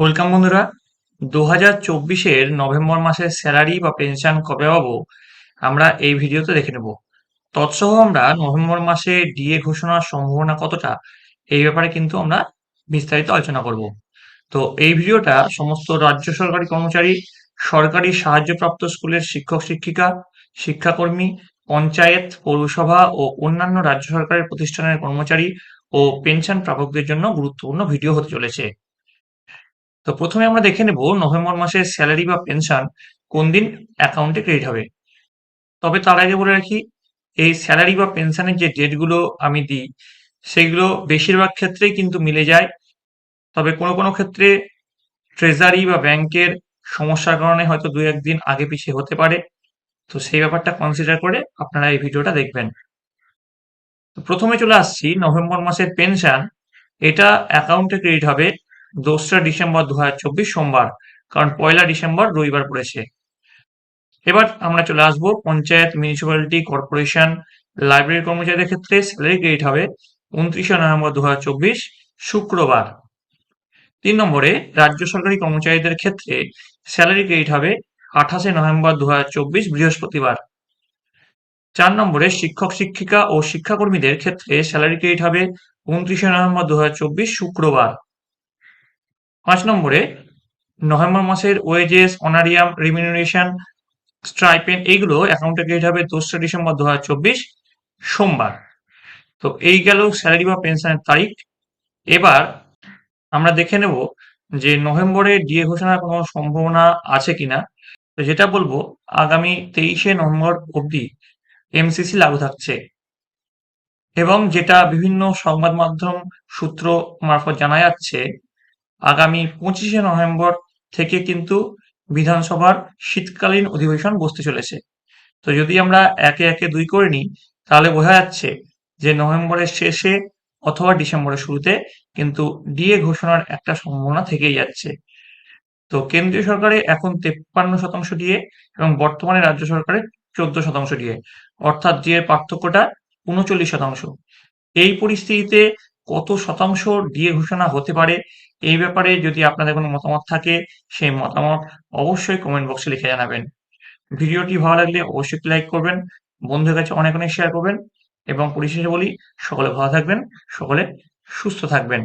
Welcome বন্ধুরা। দু হাজার চব্বিশের নভেম্বর মাসের স্যালারি বা পেনশন কবে পাবো, আমরা এই ভিডিওতে দেখে নেব। তৎসহ আমরা নভেম্বর মাসে ডিএ ঘোষণার সম্ভাবনা কতটা, এই ব্যাপারে কিন্তু আমরা বিস্তারিত আলোচনা করব। তো এই ভিডিওটা সমস্ত রাজ্য সরকারি কর্মচারী, সরকারি সাহায্যপ্রাপ্ত স্কুলের শিক্ষক, শিক্ষিকা, শিক্ষাকর্মী, পঞ্চায়েত, পৌরসভা ও অন্যান্য রাজ্য সরকারের প্রতিষ্ঠানের কর্মচারী ও পেনশন প্রাপকদের জন্য গুরুত্বপূর্ণ ভিডিও হতে চলেছে। তো প্রথমে আমরা দেখে নেব নভেম্বর মাসের স্যালারি বা পেনশন কোন দিন অ্যাকাউন্টে ক্রেডিট হবে। তবে তার আগে বলে রাখি, এই স্যালারি বা পেনশনের যে ডেটগুলো আমি দিই, সেগুলো বেশিরভাগ ক্ষেত্রেই কিন্তু মিলে যায়। তবে কোনো কোনো ক্ষেত্রে ট্রেজারি বা ব্যাংকের সমস্যার কারণে হয়তো দু একদিন আগে পিছিয়ে হতে পারে। তো সেই ব্যাপারটা কনসিডার করে আপনারা এই ভিডিওটা দেখবেন। প্রথমে চলে আসছি নভেম্বর মাসের পেনশন এটা অ্যাকাউন্টে ক্রেডিট হবে দোসরা ডিসেম্বর দু হাজার চব্বিশ সোমবার, কারণ পয়লা ডিসেম্বর রবিবার পড়েছে। এবার আমরা চলে আসব পঞ্চায়েত মিউনিসিপ্যালিটি কর্পোরেশন লাইব্রেরি কর্মচারীদের ক্ষেত্রে স্যালারি ক্রেডিট হবে উনত্রিশে নভেম্বর দু হাজার চব্বিশ, শুক্রবার। তিন নম্বরে রাজ্য সরকারি কর্মচারীদের ক্ষেত্রে স্যালারি ক্রেডিট হবে আঠাশে নভেম্বর দু হাজার চব্বিশ, বৃহস্পতিবার। চার নম্বরে শিক্ষক, শিক্ষিকা ও শিক্ষাকর্মীদের ক্ষেত্রে স্যালারি ক্রেডিট হবে উনত্রিশে নভেম্বর দু হাজার চব্বিশ, শুক্রবার। পাঁচ নম্বরে, নভেম্বর মাসের ওয়েজেস অনারিয়াম রিমিউনারেশন স্ট্রাইপেন এইগুলো অ্যাকাউন্টে ক্রেডিট হবে দোসরা ডিসেম্বর দু হাজার চব্বিশ সোমবার। তো এই গেল স্যালারি বা পেনশনের তারিখ। এবার আমরা দেখে নেব যে নভেম্বরে ডিএ ঘোষণার কোনো সম্ভাবনা আছে কিনা। তো যেটা বলব, আগামী তেইশে নভেম্বর অবধি এমসিসি লাগু থাকছে। এবং যেটা বিভিন্ন সংবাদ মাধ্যম সূত্র মারফত জানা যাচ্ছে আগামী পঁচিশে নভেম্বর থেকে কিন্তু বিধানসভার শীতকালীন অধিবেশন বসতে চলেছে। তো যদি আমরা একে একে দুই করে নিই, তাহলে বোঝা যাচ্ছে যে নভেম্বরের শেষে অথবা ডিসেম্বরের শুরুতে কিন্তু ডিএ ঘোষণার একটা সম্ভাবনা থেকেই যাচ্ছে। তো কেন্দ্রীয় সরকারে এখন তেপ্পান্ন শতাংশ ডিএ এবং বর্তমানে রাজ্য সরকারের চোদ্দ শতাংশ ডিএ অর্থাৎ ডিএর পার্থক্যটা উনচল্লিশ শতাংশ। এই পরিস্থিতিতে কত শতাংশ ডিএ ঘোষণা হতে পারে এই ব্যাপারে যদি আপনাদের কোনো মতামত থাকে, সেই মতামত অবশ্যই কমেন্ট বক্সে লিখে জানাবেন। ভিডিওটি ভালো লাগলে অবশ্যই লাইক করবেন বন্ধুর কাছে অনেক অনেক শেয়ার করবেন এবং পরিশেষে বলি, সকলে ভালো থাকবেন, সকলে সুস্থ থাকবেন।